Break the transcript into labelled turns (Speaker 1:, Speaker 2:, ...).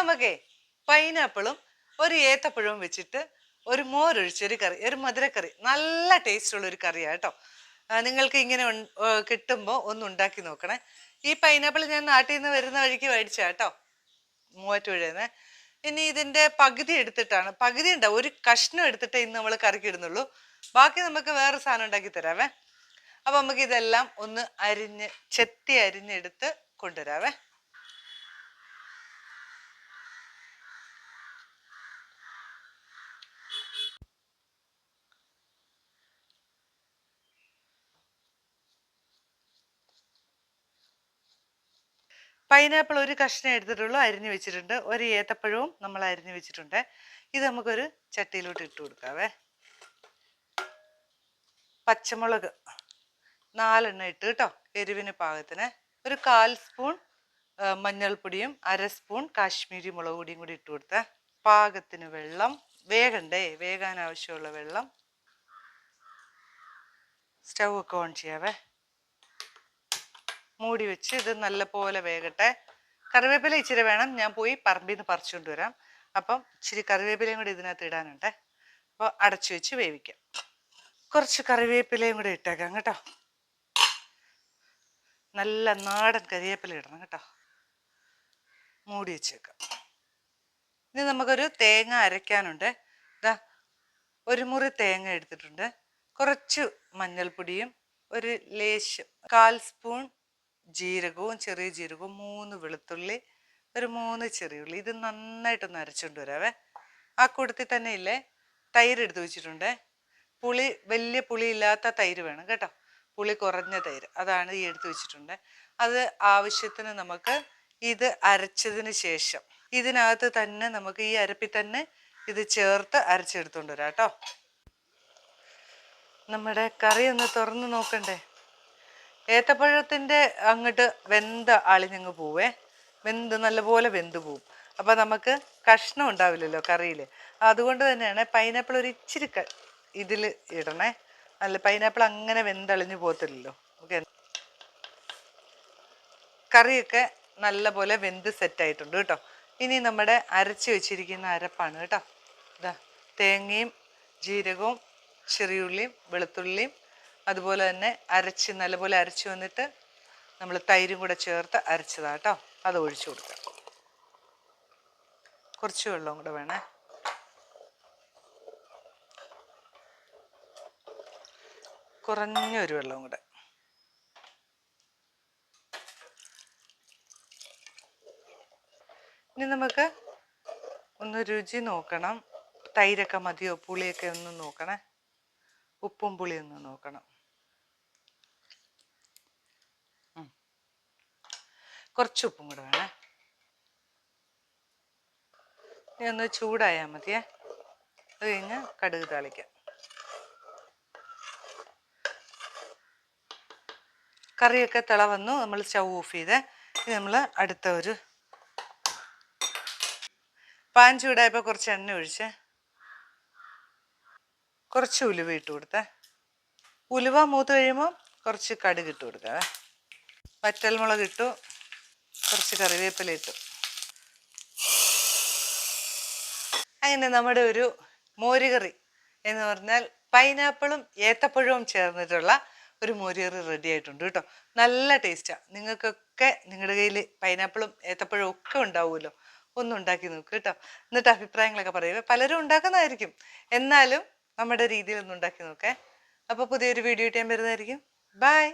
Speaker 1: നമുക്കേ പൈനാപ്പിളും ഒരു ഏത്തപ്പഴവും വെച്ചിട്ട് ഒരു മോരൊഴിച്ചൊരു കറി ഒരു മധുരക്കറി നല്ല ടേസ്റ്റ് ഉള്ള ഒരു കറിയാണ് കേട്ടോ നിങ്ങൾക്ക് ഇങ്ങനെ കിട്ടുമ്പോൾ ഒന്ന് ഉണ്ടാക്കി നോക്കണേ. ഈ പൈനാപ്പിൾ ഞാൻ നാട്ടിൽ നിന്ന് വരുന്ന വഴിക്ക് മേടിച്ചാ കേട്ടോ മൂവാറ്റുപുഴന്ന്. ഇനി ഇതിന്റെ പകുതി എടുത്തിട്ടാണ് പകുതി ഉണ്ടാവും ഒരു കഷ്ണം എടുത്തിട്ടേ ഇന്ന് നമ്മൾ കറിക്ക് ഇടുന്നുള്ളൂ. ബാക്കി നമുക്ക് വേറെ സാധനം ഉണ്ടാക്കി തരാവേ. അപ്പൊ നമുക്ക് ഇതെല്ലാം ഒന്ന് അരിഞ്ഞ് ചെത്തി അരിഞ്ഞെടുത്ത് കൊണ്ടുവരാവേ. പൈനാപ്പിൾ ഒരു കഷ്ണം എടുത്തിട്ടുള്ളൂ അരിഞ്ഞു വെച്ചിട്ടുണ്ട്. ഒരു ഏത്തപ്പഴവും നമ്മൾ അരിഞ്ഞു വെച്ചിട്ടുണ്ട്. ഇത് നമുക്കൊരു ചട്ടിയിലോട്ട് ഇട്ട് കൊടുക്കാവേ. പച്ചമുളക് നാലെണ്ണം ഇട്ട് കേട്ടോ എരിവിന് പാകത്തിന്. ഒരു കാൽ സ്പൂൺ മഞ്ഞൾപ്പൊടിയും അര സ്പൂൺ കാശ്മീരി മുളക് പൊടിയും കൂടി ഇട്ട് കൊടുത്ത. പാകത്തിന് വെള്ളം വേഗണ്ടേ വേകാൻ ആവശ്യമുള്ള വെള്ളം. സ്റ്റൗ ഒക്കെ ഓൺ ചെയ്യാവേ. മൂടി വെച്ച് ഇത് നല്ലപോലെ വേകട്ടെ. കറിവേപ്പില ഇച്ചിരി വേണം. ഞാൻ പോയി പറമ്പിൽ നിന്ന് പറിച്ചുകൊണ്ട് വരാം. അപ്പം ഇച്ചിരി കറിവേപ്പിലയും കൂടി ഇതിനകത്ത് ഇടാനുണ്ട്. അപ്പോൾ അടച്ചു വെച്ച് വേവിക്കാം. കുറച്ച് കറിവേപ്പിലയും കൂടി ഇട്ടേക്കാം കേട്ടോ. നല്ല നാടൻ കറിവേപ്പില ഇടണം കേട്ടോ. മൂടി വെച്ചേക്കാം. ഇനി നമുക്കൊരു തേങ്ങ അരയ്ക്കാനുണ്ട്. ഇതാ ഒരു മുറി തേങ്ങ എടുത്തിട്ടുണ്ട്. കുറച്ച് മഞ്ഞൾപ്പൊടിയും ഒരു ലേശം കാൽ സ്പൂൺ ജീരകവും ചെറിയ ജീരകവും മൂന്ന് വെളുത്തുള്ളി ഒരു മൂന്ന് ചെറിയ ഉള്ളി ഇത് നന്നായിട്ട് അരച്ചുകൊണ്ട് വരാവേ. ആ കൂട്ടത്തിൽ തന്നെ ഇല്ലേ? തൈര് എടുത്തു വെച്ചിട്ടുണ്ട്. പുളി വലിയ പുളി ഇല്ലാത്ത തൈര് വേണം കേട്ടോ. പുളി കുറഞ്ഞ തൈര്. അതാണ് ഈ എടുത്ത് വെച്ചിട്ടുണ്ട്. അത് ആവശ്യത്തിന് നമുക്ക് ഇത് അരച്ചതിന് ശേഷം ഇതിനകത്ത് തന്നെ നമുക്ക് ഈ അരപ്പിൽ തന്നെ ഇത് ചേർത്ത് അരച്ചെടുത്തോണ്ട് വരാം കേട്ടോ. നമ്മുടെ കറി ഒന്ന് തുറന്ന് നോക്കണ്ടേ? ഏത്തപ്പഴത്തിന്റെ അങ്ങോട്ട് വെന്ത അളിഞ്ഞങ്ങ് പോവേ. വെന്ത് നല്ലപോലെ വെന്ത് പോവും. അപ്പോൾ നമുക്ക് കഷ്ണം ഉണ്ടാവില്ലല്ലോ കറിയിൽ അതുകൊണ്ട് തന്നെയാണ് പൈനാപ്പിൾ ഒരു ഇച്ചിരി ക ഇതിൽ ഇടണേ. അല്ല പൈനാപ്പിൾ അങ്ങനെ വെന്തളിഞ്ഞ് പോകത്തില്ലല്ലോ. ഓക്കെ. കറിയൊക്കെ നല്ലപോലെ വെന്ത് സെറ്റായിട്ടുണ്ട് കേട്ടോ. ഇനി നമ്മുടെ അരച്ച് വെച്ചിരിക്കുന്ന അരപ്പാണ് കേട്ടോ. ഇതാ തേങ്ങയും ജീരകവും ചെറിയുള്ളിയും വെളുത്തുള്ളിയും അതുപോലെ തന്നെ അരച്ച് നല്ലപോലെ അരച്ച് വന്നിട്ട് നമ്മൾ തൈരും കൂടെ ചേർത്ത് അരച്ചതാ കേട്ടോ അത് ഒഴിച്ചു കൊടുക്കുക കുറച്ച് വെള്ളവും കൂടെ വേണേ. കുറഞ്ഞൊരു വെള്ളവും കൂടെ. ഇനി നമുക്ക് ഒന്ന് രുചി നോക്കണം. തൈരൊക്കെ മതിയോ? പുളിയൊക്കെ ഒന്ന് നോക്കണേ. ഉപ്പും പുളിയും ഒന്ന് നോക്കണം. കുറച്ച് ഉപ്പും കൂടെ വേണേ. ഇനി ഒന്ന് ചൂടായാൽ മതിയേ. അത് കഴിഞ്ഞ് കടുക് താളിക്കാം. കറിയൊക്കെ തിള വന്നു. നമ്മൾ സ്റ്റൗ ഓഫ് ചെയ്ത്. ഇനി നമ്മൾ അടുത്ത ഒരു പാൻ ചൂടായപ്പോൾ കുറച്ച് എണ്ണ ഒഴിച്ച്. കുറച്ച് ഉലുവ ഇട്ട് കൊടുത്തേ. ഉലുവ മൂത്ത് കഴിയുമ്പോൾ കുറച്ച് കടുക് ഇട്ട് കൊടുക്കാം. വറ്റൽമുളക് ഇട്ടു. കുറച്ച് കറിവേപ്പില ഇട്ടു. അങ്ങനെ നമ്മുടെ ഒരു മോരുകറി എന്ന് പറഞ്ഞാൽ പൈനാപ്പിളും ഏത്തപ്പഴവും ചേർന്നിട്ടുള്ള ഒരു മോരുകറി റെഡി ആയിട്ടുണ്ട് കേട്ടോ. നല്ല ടേസ്റ്റാണ് നിങ്ങൾക്കൊക്കെ നിങ്ങളുടെ കയ്യിൽ പൈനാപ്പിളും ഏത്തപ്പഴവും ഒക്കെ ഉണ്ടാവുമല്ലോ? ഒന്ന് ഉണ്ടാക്കി നോക്ക് കേട്ടോ. എന്നിട്ട് അഭിപ്രായങ്ങളൊക്കെ പറയുക. പലരും ഉണ്ടാക്കുന്നതായിരിക്കും. എന്നാലും നമ്മുടെ രീതിയിൽ ഒന്ന് ഉണ്ടാക്കി നോക്കേ. അപ്പോൾ പുതിയൊരു വീഡിയോ ഞാൻ വരുന്നതായിരിക്കും. ബൈ